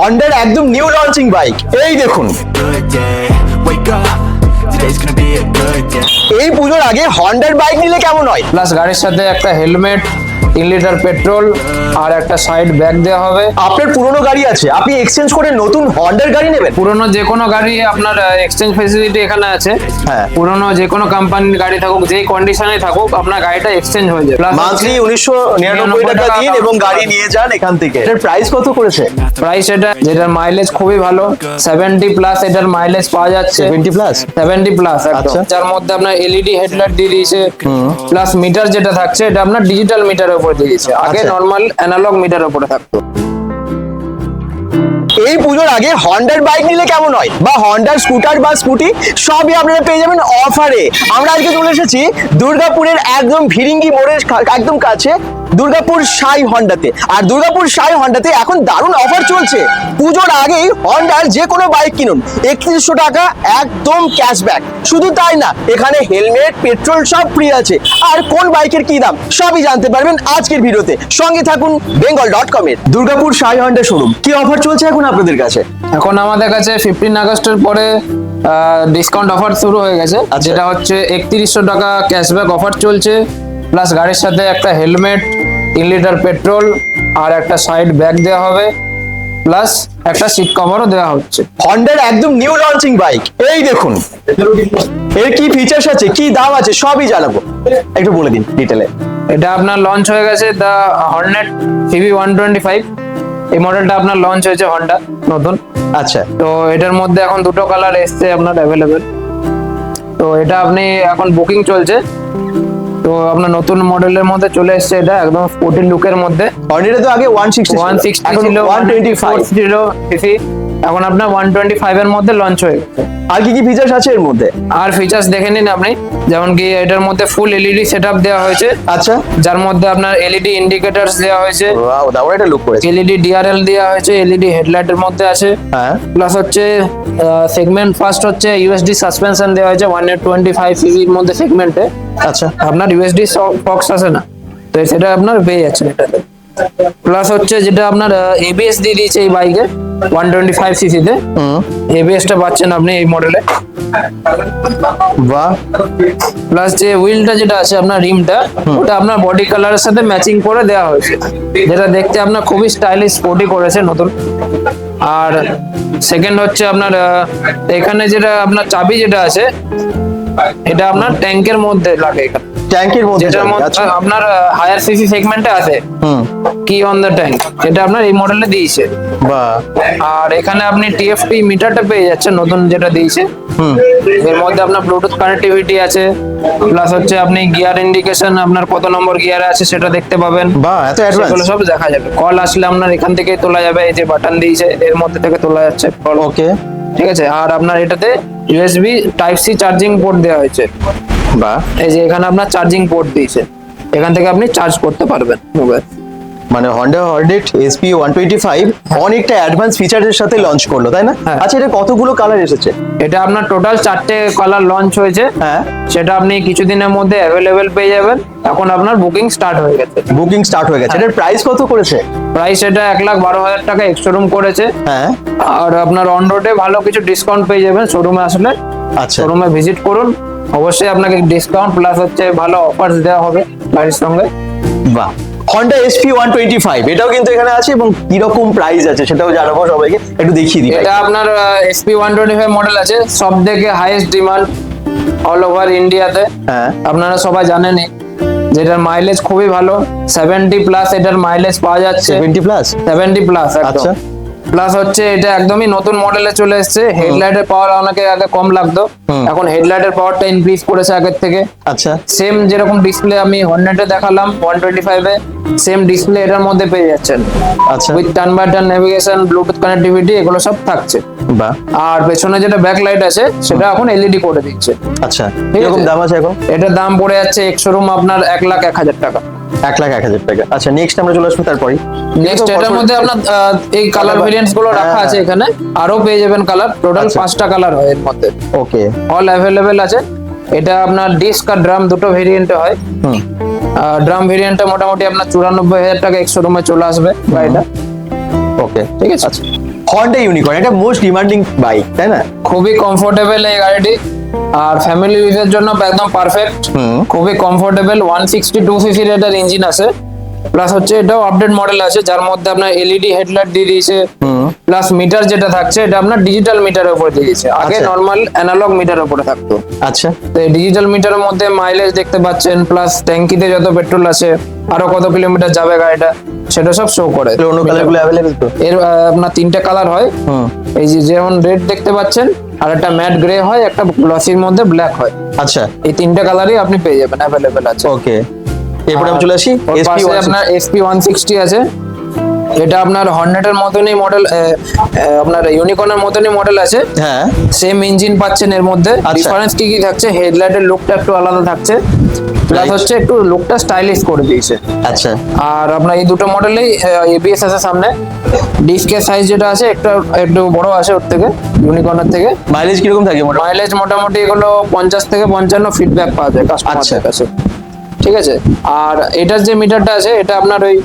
হন্ডার একদম new launching bike এই দেখুন। Good day. Wake up, today's gonna be a good day. এই পুজোর আগে হন্ডার বাইক নিলে কেমন হয়? প্লাস গাড়ির সাথে একটা হেলমেট তিন লিটার পেট্রোল আর একটা সাইড ব্যাগ দেওয়া হবে। আপনার পুরনো গাড়ি আছে আপনি এক্সচেঞ্জ করে নতুন হন্ডার গাড়ি নেবেন। পুরনো যে কোনো গাড়ি আপনার এক্সচেঞ্জ ফেসিলিটি এখানে আছে। হ্যাঁ। পুরনো যে কোনো কোম্পানির গাড়ি থাকুক যেই কন্ডিশনে থাকুক আপনার গাড়িটা এক্সচেঞ্জ হয়ে যায় প্লাস মান্থলি উনিশশো নিরানব্বই টাকা দিন এবং গাড়ি নিয়ে যান এখান থেকে। এটার প্রাইস কত করেছে? প্রাইস এটা যেটার মাইলেজ খুবই ভালো সেভেন্টি প্লাস এটার মাইলেজ পাওয়া যাচ্ছে। সেভেন্টি প্লাস সেভেন্টি প্লাস আচ্ছা। যার মধ্যে আপনার এলইডি হেডলাইট দিয়ে দিয়েছে প্লাস মিটার যেটা থাকছে এটা আপনার ডিজিটাল মিটারের উপর দিয়ে দিয়েছে। আগে। নর্মাল অ্যানালগ মিটারের উপরে থাকতো। এই পুজোর আগে হন্ডার বাইক নিলে কেমন হয়? বা হন্ডার স্কুটার বা স্কুটি সবই আপনারা পেয়ে যাবেন অফারে আমরা আজকে চলে এসেছি দুর্গাপুরের একদম ভিরিঙ্গি মোড়ের একদম কাছে। দুর্গাপুর সাই হন্ডাতে। আর দুর্গাপুর সাই হন্ডাতে এখন দারুণ অফার চলছে। পুজোর আগেই হন্ডার যে কোনো বাইক কিনুন। একত্রিশশো টাকা একদম ক্যাশব্যাক শুধু তাই না এখানে হেলমেট পেট্রোল সব ফ্রি আছে। আর কোন বাইকের কি দাম সবই জানতে পারবেন আজকের ভিডিওতে। সঙ্গে থাকুন বেঙ্গল ডট কম এর। দুর্গাপুর সাই হন্ডা শোরুম। কি অফার চলছে এখন আপনাদের কাছে? এখন আমাদের কাছে ফিফটিন আগস্টের পরে ডিসকাউন্ট অফার শুরু হয়ে গেছে। আচ্ছা। যেটা হচ্ছে একত্রিশশো টাকা ক্যাশব্যাক অফার চলছে। প্লাস গাড়ির সাথে একটা হেলমেট তিন লিটার পেট্রোল আর একটা সাইড ব্যাগ দেওয়া হবে প্লাস একটা সিট কভারও দেওয়া হচ্ছে। হন্ডার একদম নিউ লঞ্চিং বাইক এই দেখুন এর কি ফিচার্স আছে কি দাম আছে সবই জানাব। একটু বলে দিন ডিটেলে এটা আপনার লঞ্চ হয়ে গেছে the Hornet CV one twenty five এই মডেলটা আপনার লঞ্চ হয়েছে হন্ডা নতুন। আচ্ছা। তো এটার মধ্যে এখন দুটো কালার এসছে আপনার অ্যাভেলেবেল তো এটা আপনি এখন বুকিং চলছে। তো আপনার নতুন মডেলের মধ্যে চলে এসছে এটা একদম স্পোর্টি লুকের মধ্যে। হন্ডারে তো আগে ওয়ান সিক্সটি ওয়ান সিক্সটি এখন ছিল ওয়ান টোয়েন্টি ফাইভ ছিল সিসি এখন আপনার ওয়ান টোয়েন্টি ফাইভ এর মধ্যে লঞ্চ হয়ে গেছে। আর কি কি ফিচার্স আছে এর মধ্যে? আর ফিচার্স দেখে নিন আপনি যেমন কি এটার মধ্যে ফুল এলইডি সেট আপ দেওয়া হয়েছে। আচ্ছা। যার মধ্যে আপনার এলইডি ইন্ডিকেটার্স দেওয়া হয়েছে। ওয়াও দারুণ একটা লুক করেছে। এলইডি ডিআরএল দেওয়া হয়েছে এলইডি হেডলাইটের মধ্যে আছে। হ্যাঁ। প্লাস হচ্ছে সেগমেন্ট ফার্স্ট হচ্ছে ইউএসডি সাসপেনশন দেওয়া হয়েছে ওয়ান টোয়েন্টি ফাইভ সিভির মধ্যে সেগমেন্টে আচ্ছা। আপনার ইউএসডি বক্স আছে না? তো সেটা আপনার পেয়ে যাচ্ছে এটাতে। প্লাস হচ্ছে যেটা আপনার এবিএস দিয়ে দিয়েছে এই বাইকে ওয়ান টোয়েন্টি ফাইভ সিসিতে এবিএসটা পাচ্ছেন আপনি এই মডেলে বাহ। প্লাস যে হুইলটা যেটা আছে আপনার রিমটা ওটা আপনার বডি কালারের সাথে ম্যাচিং করে দেওয়া হয়েছে। যেটা দেখতে আপনার খুবই স্টাইলিশ স্পোর্টি করেছে নতুন। আর সেকেন্ড হচ্ছে আপনার এখানে যেটা আপনার চাবি যেটা আছে এটা আপনার ট্যাঙ্কের মধ্যে লাগে এখানে। ট্যাঙ্কের মধ্যে যেটার মধ্যে আচ্ছা। আপনার হায়ার সিসি সেগমেন্টে আছে। হুম। কি অন দ্য ট্যাঙ্ক এটা আপনার এই মডেলে দিয়েছে। বাহ। আর এখানে আপনি টিএফটি মিটারটা পেয়ে যাচ্ছেন নতুন যেটা দিয়েছে। হুম। এর মধ্যে আপনার ব্লুটুথ কানেক্টিভিটি আছে প্লাস হচ্ছে আপনি গিয়ার ইন্ডিকেশন আপনার কত নম্বর গিয়ারে আছে সেটা দেখতে পাবেন। বাহ এত অ্যাডভান্স সব দেখা যাবে। কল আসলে আপনার এখান থেকে তোলা যাবে এই যে বাটন দিয়েছে এর মধ্যে থেকে তোলা যাচ্ছে কল ওকে ঠিক আছে? আর আপনার এটাতে USB type C charging port দেওয়া হয়েছে। বাহ। এই যে এখানে আপনার চার্জিং পোর্ট দিয়েছে। এখান থেকে আপনি চার্জ করতে পারবেন মোবাইল মানে Honda Hornet SP one twenty five অনেকটা অ্যাডভান্স ফিচারের সাথে লঞ্চ করল তাই না? হ্যাঁ। আচ্ছা এটা কতগুলো কালার এসেছে? এটা আপনার টোটাল চারটে কালার লঞ্চ হয়েছে। হ্যাঁ। সেটা আপনি কিছুদিনের মধ্যে অ্যাভেলেবেল পেয়ে যাবেন। এখন আপনার বুকিং স্টার্ট হয়ে গেছে। বুকিং স্টার্ট হয়ে গেছে। এটার প্রাইস কত করেছে? প্রাইস এটা এক লাখ বারো হাজার টাকা এক্সট্রুম করেছে। হ্যাঁ। আর আপনার অন রোডে ভালো কিছু ডিসকাউন্ট পেয়ে যাবেন শোরুমে আসলে। আচ্ছা। শোরুমে ভিজিট করুন। অবশ্যই আপনাকে ডিসকাউন্ট প্লাস হচ্ছে ভালো অফার্স দেওয়া হবে গাড়ির সঙ্গে। বাহ। Honda SP one twenty five এটাও কিন্তু এখানে আছে এবং কীরকম প্রাইস আছে সেটাও জানাব সবাইকে। একটু দেখিয়ে দিই এটা আপনার SP one twenty five model আছে সব থেকে হাইয়েস্ট ডিমান্ড অল ওভার ইন্ডিয়াতে হ্যাঁ। আপনারা সবাই জানেনই যেটার মাইলেজ খুবই ভালো সেভেন্টি প্লাস এটার মাইলেজ পাওয়া যাচ্ছে। সেভেন্টি প্লাস সেভেন্টি প্লাস আচ্ছা। প্লাস হচ্ছে এটা একদমই নতুন মডেলে চলে এসেছে। হেডলাইটের পাওয়ার অনেকে আগে কম লাগতো। এখন হেডলাইটের পাওয়ারটা ইনক্রিজ করেছে আগের থেকে। আচ্ছা। সেম যেরকম ডিসপ্লে আমি হর্নেটে দেখালাম ওয়ান টোয়েন্টি ফাইভে সেম ডিসপ্লে এটার মধ্যে পেয়ে যাচ্ছেন। আচ্ছা। With turn by turn navigation Bluetooth connectivity এগুলো সব থাকছে। বাহ। আর পেছনে যেটা ব্যাক লাইট আছে সেটা এখন এলইডি করে দিচ্ছে। আচ্ছা। আছে। দাম আছে এখন? এটার দাম পড়ে যাচ্ছে এক্সো রুম আপনার এক লাখ এক হাজার টাকা। এক লাখ এক হাজার টাকা। আচ্ছা নেক্সট আমরা চলে আসব তারপরই। নেক্সট এটার মধ্যে আপনার এই কালার ভেরিয়েন্টসগুলো রাখা আছে এখানে। আরও পেয়ে যাবেন কালার টোটাল আচ্ছা। পাঁচটা কালার হয় এর মধ্যে। ওকে অল অ্যাভেলেবেল আছে। এটা আপনার ডিস্ক আর ড্রাম দুটো ভেরিয়েন্টে হয়। হুম। ড্রাম ভেরিয়েন্টটা মোটামুটি আপনার চুরানব্বই হাজার টাকা এক্সো রুমে চলে আসবে। গাড়িটা ওকে ঠিক আছে? হন্ডা ইউনিকর্ন এটা মোস্ট ডিমান্ডিং বাইক তাই না? খুবই কমফোর্টেবল এই গাড়িটি। আর ফ্যামিলি ইউজের জন্য একদম পারফেক্ট। খুবই কমফোর্টেবল ওয়ান সিক্সটি টু সিসির এটার ইঞ্জিন আছে। প্লাস হচ্ছে এটাও আপডেট মডেল আছে যার মধ্যে আপনার এলইডি হেডলাইট দিয়ে দিয়েছে। প্লাস মিটার যেটা থাকছে এটা আপনার ডিজিটাল মিটারের উপরে দিয়ে দিয়েছে। আগে। নর্মাল অ্যানালগ মিটারের উপরে থাকতো। আচ্ছা। তো এই ডিজিটাল মিটারের মধ্যে মাইলেজ দেখতে পাচ্ছেন প্লাস ট্যাঙ্কিতে যত পেট্রোল আছে আরও কত কিলোমিটার যাবে গাড়িটা সেটা সব শো করে। অন্য কালারগুলো অ্যাভেলেবেল তো? এর আপনার তিনটে কালার হয়। এই যে যেমন রেড দেখতে পাচ্ছেন আর একটা ম্যাট গ্রে হয় একটা গ্লসির মধ্যে ব্ল্যাক হয়। আচ্ছা। এই তিনটা কালারই আপনি পেয়ে যাবেন অ্যাভেলেবেল আছে। ওকে এরপরে আমি চলে আসি এসপি আপনার এসপি ওয়ান সিক্সটি আছে। এটা আপনার হর্নেটের মতনই মডেল আপনার ইউনিকর্নের মতনই মডেল আছে। হ্যাঁ। সেম ইঞ্জিন পাচ্ছেন এর মধ্যে। আচ্ছা। ডিফারেন্স কি কি থাকছে? হেডলাইটের লুকটা একটু আলাদা থাকছে। প্লাস হচ্ছে একটু লুকটা স্টাইলিশ করে দিয়েছে। আচ্ছা। আর আপনার এই দুটো মডেলেই এবিএস আছে সামনে। ডিস্কের সাইজ যেটা আছে একটু একটু বড় আছে ওর থেকে ইউনিকর্নের থেকে। মাইলেজ কীরকম থাকে মোটামুটি মাইলেজ মোটামুটি এগুলো পঞ্চাশ থেকে পঞ্চান্ন ফিডব্যাক পাওয়া যায় আচ্ছা। কাস্টমারদের কাছে। ঠিক আছে আর এটার যে মিটারটা আছে এটা আপনার ওই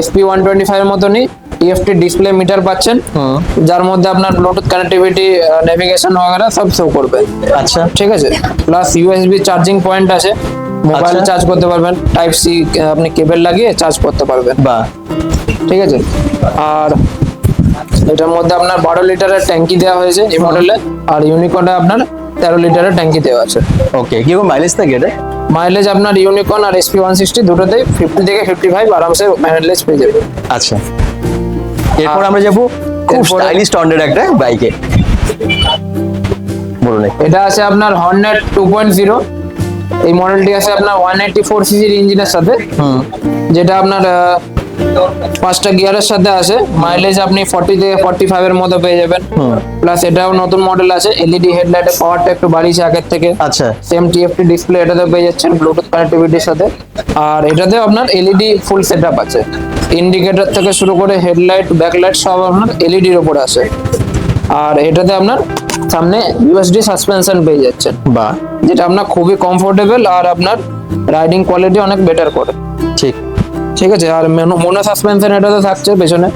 এসপি ওয়ান টোয়েন্টি ফাইভ মতনই টিএফটি ডিসপ্লে মিটার পাচ্ছেন হুম। যার মধ্যে আপনার ব্লুটুথ কানেক্টিভিটি নেভিগেশন वगैरह সব শো করবে আচ্ছা ঠিক আছে প্লাস ইউএসবি চার্জিং পয়েন্ট আছে মোবাইল আচ্ছা। চার্জ করতে পারবেন টাইপ সি আপনি কেবল লাগিয়ে চার্জ করতে পারবেন বাহ ঠিক আছে আর এটার মধ্যে আপনার বারো লিটারের ট্যাঙ্কি দেওয়া হয়েছে এই মডেলে আর ইউনিকর্নে আপনার তেরো লিটারের ট্যাঙ্কি দেওয়া আছে ওকে কিরকম মাইলেজ থাকে এটা মাইলেজ আপনার ইউনিকর্ন আর এসপি ওয়ান সিক্সটি দুটোতেই ফিফটি থেকে ফিফটি ফাইভ আরামসে মাইলেজ পেয়ে যাবে আচ্ছা। এরপর আমরা যাব খুব স্টাইলিশ টন্ডের একটা বাইকে বলুন এটা আছে আপনার হর্নেট টু পয়েন্ট জিরো এই মডেলটি আছে আপনার ওয়ান এইটি ফোর সিসির ইঞ্জিনের সাথে যেটা আপনার পাঁচটা গিয়ারের সাথে আছে মাইলেজ আপনি ফর্টি থেকে ফর্টি ফাইভ এর মতো পেয়ে যাবেন। প্লাস এটাও নতুন মডেল আছে এলইডি হেডলাইটের পাওয়ারটা একটু বাড়িয়েছে আগের থেকে। আচ্ছা। সেম টিএফটি ডিসপ্লে এটাতে পেয়ে যাচ্ছেন ব্লুটুথ কানেক্টিভিটির সাথে। আর এটাতেও আপনার এলইডি ফুল সেট আছে। ইন্ডিকেটর থেকে শুরু করে হেডলাইট ব্যাকলাইট সব আপনার এলইডির উপরে আছে। আর এটাতে আপনার সামনে ইউএসডি সাসপেনশন পেয়ে যাচ্ছেন। বাহ। যেটা আপনার খুবই কমফোর্টেবল আর আপনার রাইডিং কোয়ালিটি অনেক বেটার করে। ঠিক। ঠিক আছে আর মোনো সাসপেনশন এটাতে থাকছে পেছনে।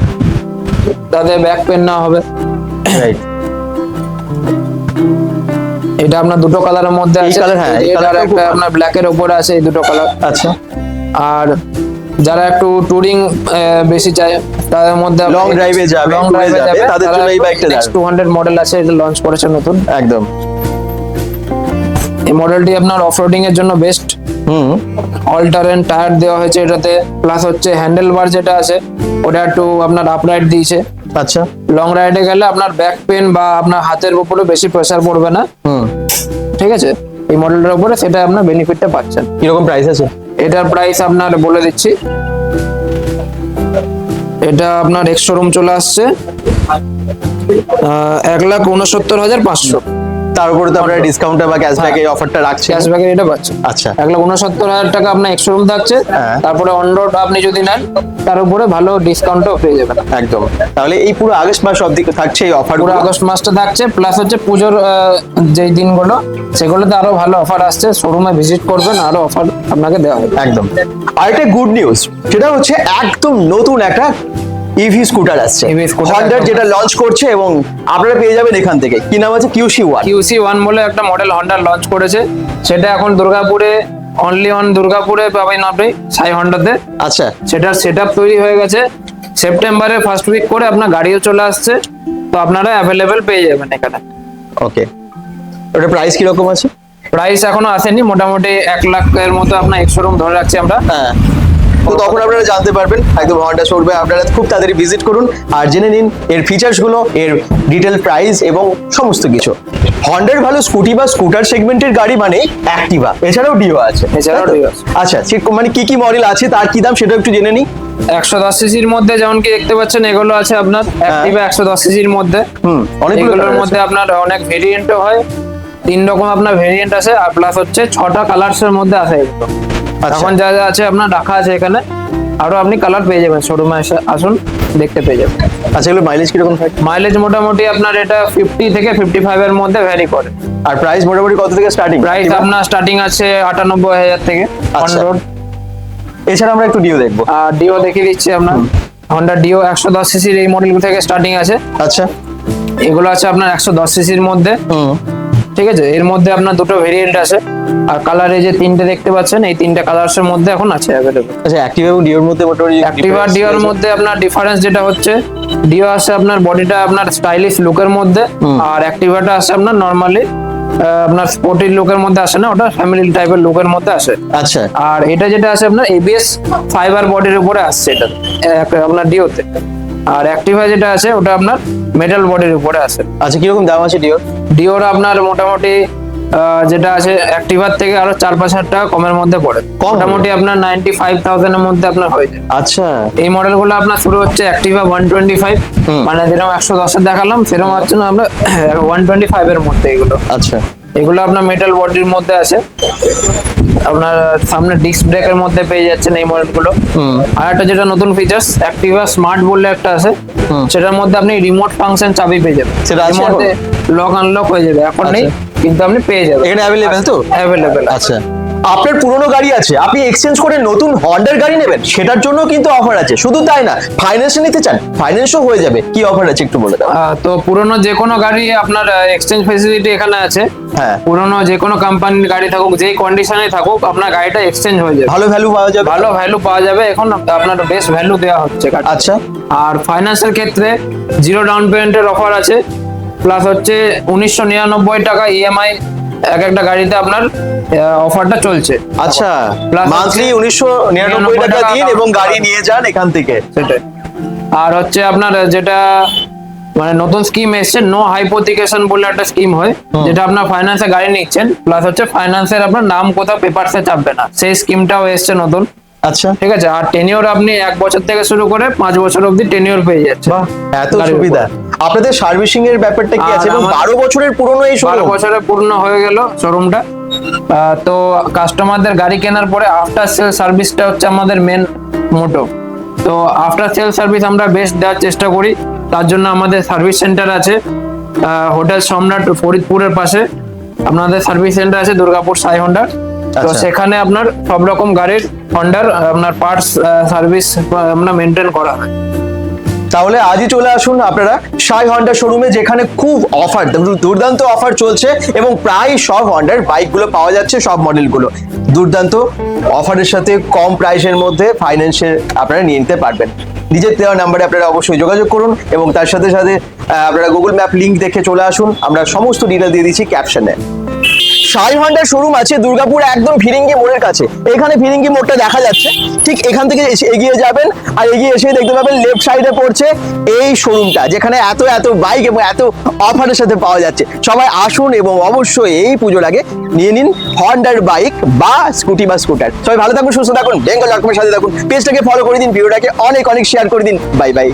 তাতে ব্যাক পেন না হবে। রাইট এটা আপনার দুটো কালারের মধ্যে এই আছে। হ্যাঁ, এই এটার একটা। আপনার ব্ল্যাকের উপরে আছে এই দুটো কালার আচ্ছা। আর যারা একটু টুরিং বেশি চায় তাদের মধ্যে drive এ যাবে, লং ড্রাইভে যাবে, তাদের জন্য এই বাইকটা নেক্সট দারুণ। টু হান্ড্রেড মডেল আছে এটা লঞ্চ করেছে নতুন। একদম। এই মডেলটি আপনার অফরোডিং এর জন্য বেস্ট হুম। অল টারেন টায়ার দেওয়া হয়েছে এটাতে। প্লাস হচ্ছে হ্যান্ডেল বার যেটা আছে ওটা একটু আপনার আপরাইট দিয়েছে। আচ্ছা। লং রাইডে গেলে আপনার ব্যাক পেন বা আপনার হাতের উপরে বেশি প্রেসার পড়বে না। হুম। ঠিক আছে? এই মডেলটার উপরে সেটা আপনার বেনিফিটটা পাচ্ছেন। কীরকম প্রাইস আছে? এটার প্রাইস আপনার বলে দিচ্ছি। এটা আপনার এক্স শোরুম চলে আসছে এক লাখ উনসত্তর হাজার পাঁচশো। তার উপরে তো আপনারা ডিসকাউন্ট বা ক্যাশব্যাক এই অফারটা রাখছেন। ক্যাশব্যাকে এটা পাচ্ছেন। আচ্ছা। এক লাখ উনসত্তর হাজার টাকা আপনার এক্স শোরুম থাকছে। হ্যাঁ। তারপরে অন রোড আপনি যদি নেন তার উপরে ভালো ডিসকাউন্টও পেয়ে যাবেন। একদম। তাহলে এই পুরো আগস্ট মাস অবধি থাকছে এই অফার পুরো আগস্ট মাসটা থাকছে প্লাস হচ্ছে পুজোর যেই দিনগুলো সেগুলোতে আরও ভালো অফার আসছে। শোরুমে ভিজিট করবেন আরও অফার আপনাকে দেওয়া হবে। একদম। আরেকটা গুড নিউজ সেটা হচ্ছে একদম নতুন একটা ইভি স্কুটার আসছে। হন্ডার যেটা লঞ্চ করছে এবং আপনারা পেয়ে যাবেন এখান থেকে। কি নাম আছে? কিউসি ওয়ান কিউসি ওয়ান বলে একটা মডেল হন্ডা লঞ্চ করেছে। সেটা এখন দুর্গাপুরে অনলি অন দুর্গাপুরে পাবেন আপনি সাই হন্ডাতে আচ্ছা। সেটার সেট তৈরি হয়ে গেছে। সেপ্টেম্বরে ফার্স্ট উইক করে আপনার গাড়িও চলে আসছে। তো আপনারা অ্যাভেলেবেল পেয়ে যাবেন এখানে। ওকে ওটা প্রাইস কীরকম আছে? প্রাইস এখনও আসেনি। মোটামুটি এক লাখের মতো আপনার এক শোরুম ধরে রাখছি আমরা। হ্যাঁ। তো তখন আপনারা জানতে পারবেন একদম হন্ডা শোরুমে আপনারা খুব তাড়াতাড়ি ভিজিট করুন আর জেনে নিন এর ফিচার্সগুলো এর ডিটেল প্রাইস এবং সমস্ত কিছু। হন্ডার ভালো স্কুটি বা স্কুটার সেগমেন্টের গাড়ি মানে অ্যাক্টিভা এছাড়াও ডিও আছে। এছাড়াও আছে। আচ্ছা মানে কি কি মডেল আছে তার কি দাম সেটা একটু জেনে নিই। একশো দশ সিসির মধ্যে যেমন কি দেখতে পাচ্ছেন এগুলো আছে আপনার অ্যাক্টিভা একশো দশ সিসির মধ্যে। হুম, অনেকগুলো মধ্যে আপনার অনেক ভেরিয়েন্টও হয়। তিন রকম আপনার ভেরিয়েন্ট আছে আর প্লাস হচ্ছে ছটা কালার্স এর মধ্যে আছে এগুলো। এখন যা যা আছে আপনার রাখা আছে এখানে আরও আপনি কালার পেয়ে যাবেন শোরুমে এসে আসুন দেখতে পেয়ে যাবেন। আচ্ছা এগুলো মাইলেজ কীরকম থাকে? মাইলেজ মোটামুটি আপনার এটা ফিফটি থেকে ফিফটি ফাইভ এর মধ্যে ভ্যারি করে। আর প্রাইস মোটামুটি কত থেকে স্টার্টিং প্রাইস আপনার স্টার্টিং আছে আটানব্বই হাজার থেকে অন আচ্ছা। রোড এছাড়া আমরা একটু ডিও দেখব। আর ডিও দেখিয়ে দিচ্ছি আপনার। হন্ডা ডিও একশো দশ সিসির এই মডেল থেকে স্টার্টিং আছে। আচ্ছা। এগুলো আছে আপনার একশো দশ সিসির মধ্যে। হুম। ঠিক আছে? এর মধ্যে আপনার দুটো ভেরিয়েন্ট আছে। আর কালারে যে তিনটে দেখতে পাচ্ছেন এই তিনটা তিনটে কালার্সের মধ্যে এখন আছে অ্যাভেলেবল আচ্ছা অ্যাক্টিভ এবং ডিওর মধ্যে মোটামুটি অ্যাক্টিভা ডিওর মধ্যে আপনার ডিফারেন্স যেটা হচ্ছে ডিও আছে আপনার বডিটা আপনার স্টাইলিশ লুকের মধ্যে আর অ্যাক্টিভাটা আছে আপনার নরমালি আপনার স্পোর্টি লুকের মধ্যে আসে না ওটা ফ্যামিলি টাইপের লুকের মধ্যে আসে। আচ্ছা। আর এটা যেটা আছে আপনার এবিএস ফাইবার বডির উপরে আসছে এটা আপনার ডিওতে আর অ্যাক্টিভা যেটা আছে ওটা আপনার মেটাল বডির উপরে আছে। আচ্ছা কীরকম দাম আছে ডিওর ডিওর আপনার মোটামুটি যেটা আছে অ্যাক্টিভার থেকে আরও চার পাঁচ হাজার টাকা কমের মধ্যে পড়ে। মোটামুটি আপনার নাইনটি ফাইভ থাউজেন্ডের মধ্যে আপনার হয়ে যায়। আচ্ছা। এই মডেলগুলো আপনার শুরু হচ্ছে অ্যাক্টিভা ওয়ান টোয়েন্টি ফাইভ মানে যেরকম একশো দশের দেখালাম সেরকম হচ্ছে না আমরা ওয়ান টোয়েন্টি ফাইভ এর মধ্যে এগুলো। আচ্ছা। এগুলো আপনার মেটাল বডির মধ্যে আছে। আপনার সামনে ডিস্ক ব্রেকের মধ্যে পেয়ে যাচ্ছেন এই মডেলগুলো আর একটা যেটা নতুন ফিচার্স অ্যাক্টিভা স্মার্ট বললে একটা আছে। সেটার মধ্যে আপনি রিমোট ফাংশন চাবি পেয়ে যাবেন। সেটা আছে মধ্যে লক আনলক হয়ে যাবে। এখন নেই কিন্তু আপনি পেয়ে যাবেন। এখানে অ্যাভেলেবেল তো? অ্যাভেলেবেল আচ্ছা। আপনার পুরনো গাড়ি আছে আপনি এক্সচেঞ্জ করে নতুন হন্ডার গাড়ি নেবেন সেটার জন্য কিন্তু অফার আছে। শুধু তাই না ফাইন্যান্সে নিতে চান ফাইন্যান্সও হয়ে যাবে। কি অফার আছে একটু বলে দাও। তো পুরনো যে কোনো গাড়ি আপনার এক্সচেঞ্জ ফেসিলিটি এখানে আছে। হ্যাঁ। পুরনো যে কোনো কোম্পানির গাড়ি থাকুক যেই কন্ডিশনে থাকুক আপনার গাড়িটা এক্সচেঞ্জ হয়ে যাবে। ভালো ভ্যালু পাওয়া যাবে। ভালো ভ্যালু পাওয়া যাবে। এখন আপনার বেস্ট ভ্যালু দেওয়া হচ্ছে আচ্ছা। আর ফাইন্যান্সের ক্ষেত্রে জিরো ডাউন পেমেন্টের অফার আছে। প্লাস হচ্ছে উনিশশো নিরানব্বই টাকা ইএমআই এক একটা গাড়িতে আপনার অফারটা চলছে। আচ্ছা মান্থলি উনিশশো নিরানব্বই টাকা দিন এবং গাড়ি নিয়ে যান এখান থেকে। সেটাই। আর হচ্ছে আপনার যেটা মানে নতুন স্কিম এসছে নো হাইপোথিকেশন বলে একটা স্কিম হয় যেটা আপনার ফাইন্যান্সে গাড়ি নিচ্ছেন প্লাস হচ্ছে ফাইন্যান্সের আপনার নাম কোথাও পেপারসে চাপবে না। সেই স্কিমটাও এসছে নতুন। আচ্ছা। ঠিক আছে? আর টেনিওর আপনি এক বছর থেকে শুরু করে পাঁচ বছর অবধি টেনিওর পেয়ে যাচ্ছে এত সুবিধা। আপনাদের সার্ভিসিং এর ব্যাপারটা কি আছে? এবং বারো বছরের পুরনো এই বারো শোরুম বছরে পূর্ণ হয়ে গেল শোরুমটা তো কাস্টমারদের গাড়ি কেনার পরে আফটার সেল সার্ভিসটা হচ্ছে আমাদের মেন মোটো তো আফটার সেল সার্ভিস আমরা বেস্ট দেওয়ার চেষ্টা করি। তার জন্য আমাদের সার্ভিস সেন্টার আছে হোটেল সম্রাট ফরিদপুরের পাশে। আপনাদের সার্ভিস সেন্টার আছে দুর্গাপুর সাই হন্ডার তো আচ্ছা। সেখানে আপনার সব রকম গাড়ির হন্ডার আপনার পার্টস সার্ভিস আমরা মেনটেন করা হয়। তাহলে আজই চলে আসুন আপনারা সাই হন্ডা শোরুমে, যেখানে খুব অফার দুর্দান্ত অফার চলছে এবং প্রায় সব হন্ডার বাইকগুলো পাওয়া যাচ্ছে, সব মডেলগুলো। দুর্দান্ত অফারের সাথে কম প্রাইসের মধ্যে ফাইন্যান্সে আপনারা নিয়ে নিতে পারবেন। নিজের দেওয়া নাম্বারে আপনারা অবশ্যই যোগাযোগ করুন এবং তার সাথে সাথে আপনারা গুগল ম্যাপ লিংক দেখে চলে আসুন। আমরা সমস্ত ডিটেল দিয়ে দিচ্ছি ক্যাপশনে সাই হন্ডার শোরুম আছে, দুর্গাপুর একদম ফিরিঙ্গি মোড়ের কাছে। এখানে ফিরিঙ্গি মোড়টা দেখা যাচ্ছে। ঠিক এখান থেকে এগিয়ে যাবেন আর এগিয়ে এসে দেখতে পাবেন লেফট সাইডে পড়ছে এই শোরুমটা যেখানে এত এত বাইক এবং এত অফারের সাথে পাওয়া যাচ্ছে। সবাই আসুন এবং অবশ্যই এই পুজোর আগে নিয়ে নিন হন্ডার বাইক বা স্কুটি বা স্কুটার সবাই ভালো থাকুন, সুস্থ থাকুন বেঙ্গল ডট সাথে থাকুন। পেজটাকে ফলো করে দিন ভিডিওটাকে অনেক অনেক শেয়ার করে দিন। Bye bye